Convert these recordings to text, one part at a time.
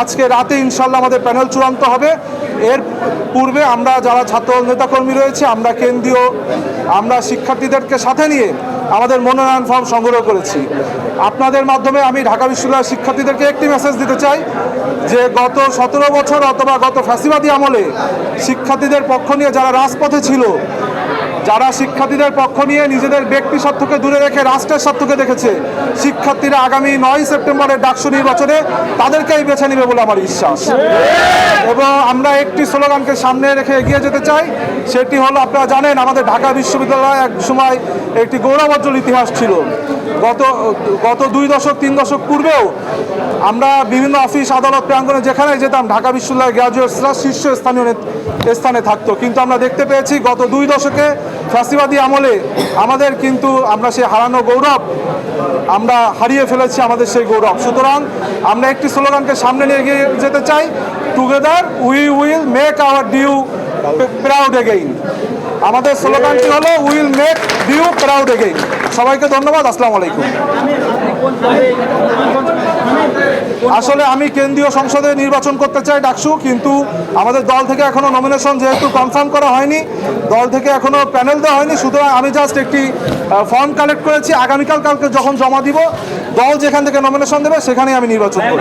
আজকে রাতে ইনশাল্লাহ আমাদের প্যানেল চূড়ান্ত হবে। এর পূর্বে আমরা যারা ছাত্র নেতাকর্মী রয়েছে, আমরা কেন্দ্রীয়, আমরা শিক্ষার্থীদেরকে সাথে নিয়ে আমাদের মনোনয়ন ফর্ম সংগ্রহ করেছি। আপনাদের মাধ্যমে আমি ঢাকা বিশ্ববিদ্যালয়ের শিক্ষার্থীদেরকে একটি মেসেজ দিতে চাই যে, গত সতেরো বছর অথবা গত ফ্যাসিবাদী আমলে শিক্ষার্থীদের পক্ষ নিয়ে যারা রাজপথে ছিল যারা শিক্ষার্থীদের পক্ষ নিয়ে নিজেদের ব্যক্তি স্বার্থকে দূরে রেখে রাষ্ট্রের স্বার্থকে দেখেছে, শিক্ষার্থীরা আগামী নয় সেপ্টেম্বরের ডাকসু নির্বাচনে তাদেরকেই বেছে নেবে বলে আমার বিশ্বাস। এবং আমরা একটি স্লোগানকে সামনে রেখে এগিয়ে যেতে চাই, সেটি হলো আপনারা জানেন, আমাদের ঢাকা বিশ্ববিদ্যালয় এক সময় একটি গৌরবোজ্জ্বল ইতিহাস ছিল। গত গত দুই দশক, তিন দশক পূর্বেও আমরা বিভিন্ন অফিস, আদালত প্রাঙ্গণে যেখানে যেতাম, ঢাকা বিশ্ববিদ্যালয়ের গ্রাজুয়েটসরা শীর্ষ স্থানীয় স্থানে থাকতো। কিন্তু আমরা দেখতে পেয়েছি, গত দুই দশকে ফ্যাসিবাদী আমলে আমাদের কিন্তু আমরা সেই হারানো গৌরব, আমরা হারিয়ে ফেলেছি আমাদের সেই গৌরব। সুতরাং আমরা একটি স্লোগানকে সামনে নিয়ে এগিয়ে যেতে চাই together we will make our DU proud again আমাদের স্লোগানটি হলো will make DU proud again সবাইকে ধন্যবাদ, আসসালামু আলাইকুম। আসলে আমি কেন্দ্রীয় সংসদে নির্বাচন করতে চাই ডাকসু, কিন্তু আমাদের দল থেকে এখনও নমিনেশন যেহেতু কনফার্ম করা হয়নি, দল থেকে এখনও প্যানেল দেওয়া হয়নি, সুতরাং আমি জাস্ট একটি ফর্ম কালেক্ট করেছি, আগামীকাল কালকে যখন জমা দিব, দল যেখান থেকে নমিনেশন দেবে সেখানেই আমি নির্বাচন করব।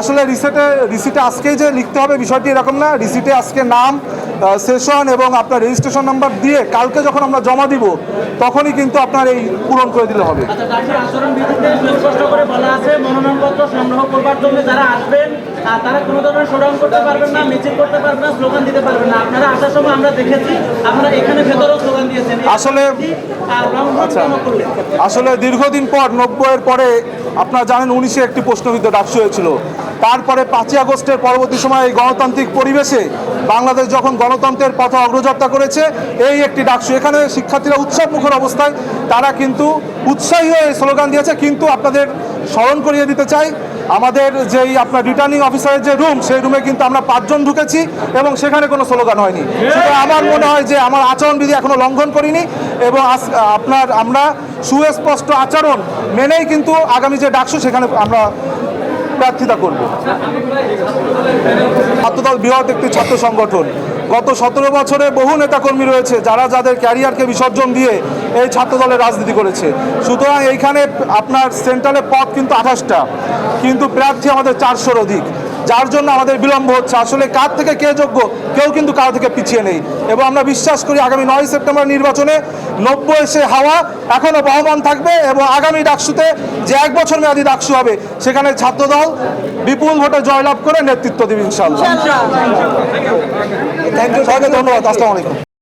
আসলে রিসিটে রিসিটে আজকেই যে লিখতে হবে বিষয়টি এরকম না রিসিটে আজকে নাম সেশন এবং আপনার রেজিস্ট্রেশন নাম্বার দিয়ে কালকে যখন আমরা জমা দিব তখনই কিন্তু আপনার এই পূরণ করে দিলে হবে। ডাক্তার আচরণ বিধিতে করে বলা আছে মনোনয়নপত্র সংগ্রহ করবার জন্য যারা আসবেন তারা কোনো ধরনের শোডাউন করতে পারবেন না মিছিল করতে পারবেন না স্লোগান দিতে পারবেন না। আপনারা আসার সময় আমরা দেখেছি আপনারা এখানে ভেতরেও স্লোগান দিয়েছেন। আসলে- আচ্ছা। আসলে দীর্ঘদিন পর নব্বইয়ের পরে আপনারা জানেন উনিশে একটি প্রশ্নবিদ্ধ ডাকসু হয়েছিল। তারপরে পাঁচই আগস্টের পরবর্তী সময়ে এই গণতান্ত্রিক পরিবেশে বাংলাদেশ যখন গণতন্ত্রের পথে অগ্রযাত্রা করেছে, এই একটি ডাকসু। এখানে শিক্ষার্থীরা উৎসব মুখর অবস্থায়, তারা কিন্তু উৎসাহী হয়ে স্লোগান দিয়েছে। কিন্তু আপনাদের স্মরণ করিয়ে দিতে চাই, আমাদের যেই আপনার রিটার্নিং অফিসারের যে রুম সেই রুমে কিন্তু আমরা পাঁচজন ঢুকেছি এবং সেখানে কোনো স্লোগান হয়নি। আমার মনে হয় যে আমার আচরণবিধি এখনও লঙ্ঘন করিনি এবং আপনার, আমরা সুস্পষ্ট আচরণ মেনেই কিন্তু আগামী যে ডাকসু, সেখানে আমরা প্রার্থিতা করব। ছাত্রদল বৃহৎ একটি ছাত্র সংগঠন। গত সতেরো বছরে বহু নেতাকর্মী রয়েছে যারা যাদের ক্যারিয়ারকে বিসর্জন দিয়ে এই ছাত্র দলের রাজনীতি করেছে। সুতরাং এইখানে আপনার সেন্ট্রালে পথ কিন্তু আঠাশটা। কিন্তু প্রার্থী আমাদের চারশোর অধিক। যার জন্য আমাদের বিলম্ব হচ্ছে। আসলে কার থেকে কে যোগ্য কেউ কিন্তু কারও থেকে পিছিয়ে নেই। এবং আমরা বিশ্বাস করি আগামী নয় সেপ্টেম্বর নির্বাচনে নব্য এসে হাওয়া এখনও বহমান থাকবে এবং আগামী ডাকসুতে যে এক বছর মেয়াদি ডাকসু হবে সেখানে ছাত্রদল বিপুল ভোটে জয়লাভ করে নেতৃত্ব দেবে ইনশাল্লাহ থ্যাংক ইউ সবাইকে ধন্যবাদ। আসসালামু আলাইকুম।